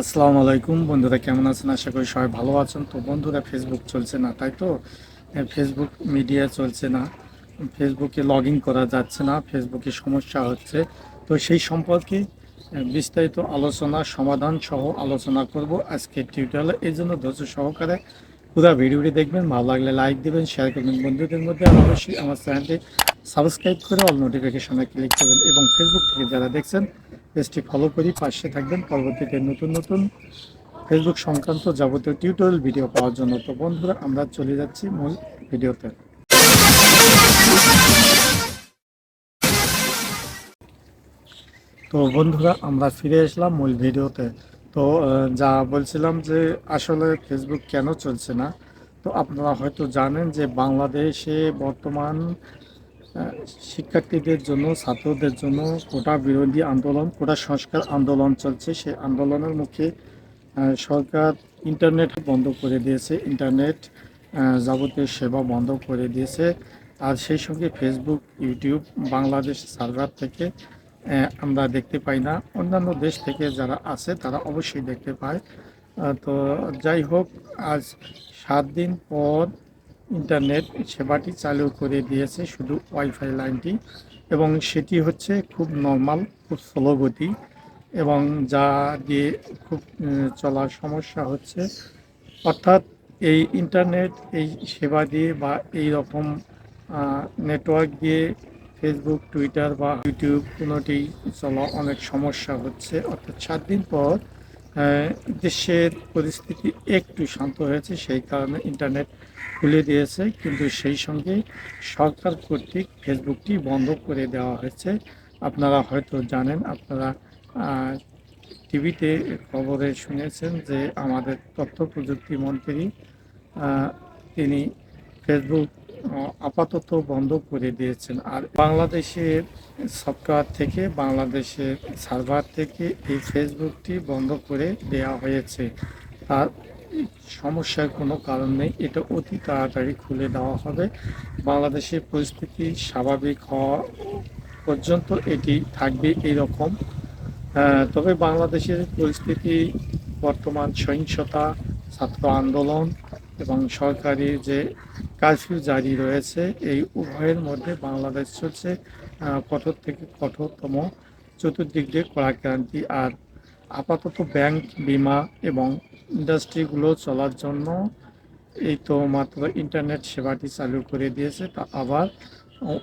আসসালামু আলাইকুম। বন্ধুরা, কেমন আছেন? আশা করি সবাই ভালো আছেন। তো বন্ধুরা ফেসবুক চলছে না, তাই তো? ফেসবুক মিডিয়া চলছে না। ফেসবুকে লগ করা যাচ্ছে না ফেসবুকে সমস্যা হচ্ছে। তো সেই সম্পর্কে বিস্তারিত আলোচনা, সমাধান সহ আলোচনা করব আজকে টিউটোরিয়ালে এই জন্য ধৈর্য সহকারে পুরো ভিডিওটি দেখবেন। ভালো লাগলে লাইক দেবেন শেয়ার করবেন। বন্ধুদের মধ্যে আর অবশ্যই আমার চ্যানেলটি সাবস্ক্রাইব করে অল নোটিফিকেশনে ক্লিক করবেন। এবং ফেসবুক থেকে যারা দেখছেন পেজটি ফলো করি পাশে থাকবেন। পরবর্তীতে নতুন নতুন ফেসবুক সংক্রান্ত যাবতীয় টিউটোরিয়াল ভিডিও পাওয়ার জন্য। তো বন্ধুরা, আমরা চলে যাচ্ছি মূল ভিডিওতে তো বন্ধুরা, আমরা ফিরে আসলাম মূল ভিডিওতে তো যা বলছিলাম যে আসলে ফেসবুক কেন চলছে না, তো আপনারা হয়তো জানেন যে বাংলাদেশে বর্তমান শিক্ষার্থীদের জন্য, ছাত্রদের জন্য কোটা বিরোধী আন্দোলন, কোটা সংস্কার আন্দোলন চলছে। সেই আন্দোলনের মুখে সরকার ইন্টারনেট বন্ধ করে দিয়েছে। ইন্টারনেট যাবতীয় সেবা বন্ধ করে দিয়েছে। আর সেই সঙ্গে ফেসবুক ইউটিউব বাংলাদেশ সার্ভার থেকে আমরা দেখতে পাই না। অন্যান্য দেশ থেকে যারা আছে, তারা অবশ্যই দেখতে পায়। তো যাই হোক, আজ সাত দিন পর ইন্টারনেট সেবাটি চালু করে দিয়েছে শুধু ওয়াইফাই লাইনটি এবং সেটি হচ্ছে খুব নর্মাল, খুব স্লো গতি এবং যা দিয়ে খুব চলার সমস্যা হচ্ছে। অর্থাৎ এই ইন্টারনেট, এই সেবা দিয়ে বা এই রকম নেটওয়ার্ক দিয়ে ফেসবুক টুইটার বা ইউটিউব কোনোটি চলা অনেক সমস্যা হচ্ছে। অর্থাৎ সাত দিন পর দেশের পরিস্থিতি একটু শান্ত হয়েছে, সেই কারণে ইন্টারনেট খুলে দিয়েছে, কিন্তু সেই সঙ্গে সরকার কর্তৃক ফেসবুকটি বন্ধ করে দেওয়া হয়েছে। আপনারা হয়তো জানেন, আপনারা টিভিতে খবরে শুনেছেন যে আমাদের তথ্য প্রযুক্তি মন্ত্রী তিনি ফেসবুক আপাতত বন্ধ করে দিয়েছেন। আর বাংলাদেশের সফটওয়্যার থেকে বাংলাদেশের সার্ভার থেকে এই ফেসবুকটি বন্ধ করে দেওয়া হয়েছে। আর সমস্যার কোনো কারণ নেই এটা অতি তাড়াতাড়ি খুলে দেওয়া হবে। বাংলাদেশের পরিস্থিতি স্বাভাবিক হওয়া পর্যন্ত এটি থাকবে এইরকম আহ, তবে বাংলাদেশের পরিস্থিতি বর্তমান সহিংসতা ছাত্র আন্দোলন এবং সরকারি যে কারফিউ জারি রয়েছে। এই উভয়ের মধ্যে বাংলাদেশ চলছে কঠোর থেকে কঠোরতম চতুর্দিক দিয়ে কড়াক্রান্তি আর আপাতত ব্যাংক, বিমা এবং ইন্ডাস্ট্রিগুলো চলার জন্য এই তো মাত্র ইন্টারনেট সেবাটি চালু করে দিয়েছে, তা আবার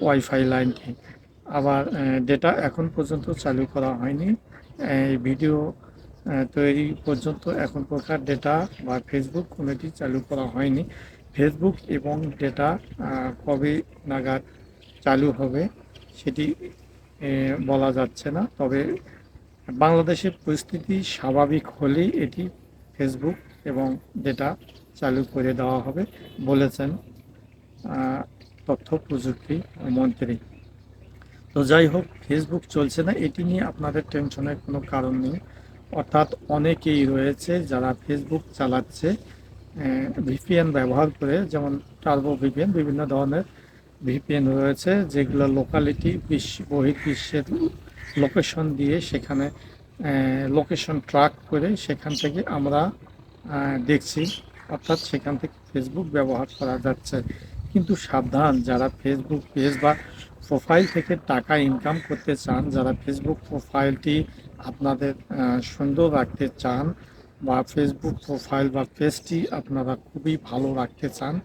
ওয়াইফাই লাইনটি। আবার ডেটা এখন পর্যন্ত চালু করা হয়নি। এই ভিডিও তৈরি পর্যন্ত এখন প্রকার ডেটা বা ফেসবুক কোনোটি চালু করা হয়নি। ফেসবুক এবং ডেটা কবে নাগাদ চালু হবে সেটি বলা যাচ্ছে না। তবে বাংলাদেশের পরিস্থিতি স্বাভাবিক হলেই এটি ফেসবুক এবং ডেটা চালু করে দেওয়া হবে, বলেছেন তথ্য প্রযুক্তি মন্ত্রী। তো যাই হোক, ফেসবুক চলছে না, এটি নিয়ে আপনাদের টেনশনের কোনো কারণ নেই। অর্থাৎ অনেকেই রয়েছে যারা ফেসবুক চালাচ্ছে ভিপিএন ব্যবহার করে, যেমন টার্বো ভিপিএন বিভিন্ন ধরনের ভিপিএন রয়েছে, যেগুলো লোকালিটি বিশ্ব, বহির্বিশ্বের লোকেশন দিয়ে সেখানে লোকেশন ট্র্যাক করে সেখান থেকে আমরা দেখছি। অর্থাৎ সেখান থেকে ফেসবুক ব্যবহার করা যাচ্ছে। কিন্তু সাবধান, যারা ফেসবুক পেজ বা প্রোফাইল থেকে টাকা ইনকাম করতে চান, যারা ফেসবুক প্রোফাইলটি আপনাদের সুন্দর রাখতে চান বা ফেসবুক প্রোফাইল বা পেজটি আপনারা খুবই ভালো রাখতে চান,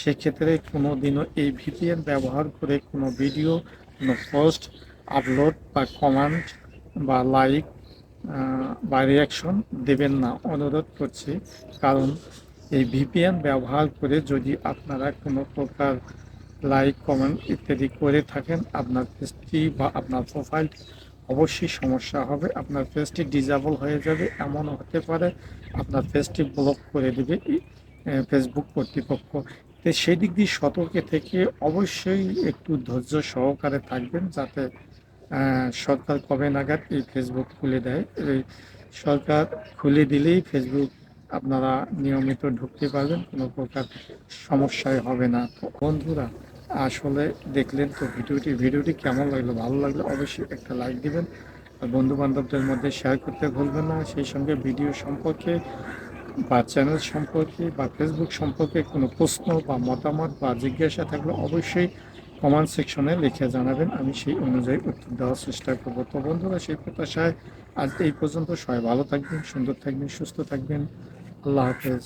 সেক্ষেত্রে কোনো দিনও এই ভিপিএন ব্যবহার করে কোনো ভিডিও কোনো পোস্ট আপলোড বা কমেন্ট বা লাইক বা রিয়াকশন দেবেন না। অনুরোধ করছি, কারণ এই ভিপিএন ব্যবহার করে যদি আপনারা কোনো প্রকার লাইক কমেন্ট ইত্যাদি করে থাকেন, আপনার পেজটি বা আপনার প্রোফাইল অবশ্যই সমস্যা হবে। আপনার পেজটি ডিজেবল হয়ে যাবে, এমনও হতে পারে। আপনার পেজটি ব্লক করে দেবে ফেসবুক কর্তৃপক্ষ। তো সেই দিক দিয়ে সতর্কে থেকে অবশ্যই একটু ধৈর্য সহকারে থাকবেন যাতে সরকার কবে নাগাদ এই ফেসবুক খুলে দেয়। এই সরকার খুলে দিলেই ফেসবুক আপনারা নিয়মিত ঢুকতে পারবেন, কোনো প্রকার সমস্যায় হবে না। বন্ধুরা আসলে দেখলেন তো ভিডিওটি ভিডিওটি কেমন লাগল? ভালো লাগল অবশ্যই একটা লাইক দিবেন বন্ধু বান্ধবদের মধ্যে শেয়ার করতে ভুলবেন না। সেই সঙ্গে ভিডিও সম্পর্কে বা চ্যানেল সম্পর্কে বা ফেসবুক সম্পর্কে কোনো প্রশ্ন বা মতামত বা জিজ্ঞাসা থাকলে অবশ্যই কমেন্ট সেকশনে লিখে জানাবেন। আমি সেই অনুযায়ী উত্তর দেওয়ার চেষ্টা করব। তো বন্ধুরা, সেই প্রত্যাশায় আজ এই পর্যন্ত সবাই ভালো থাকবেন, সুন্দর থাকবেন, সুস্থ থাকবেন। আল্লাহ হাফেজ।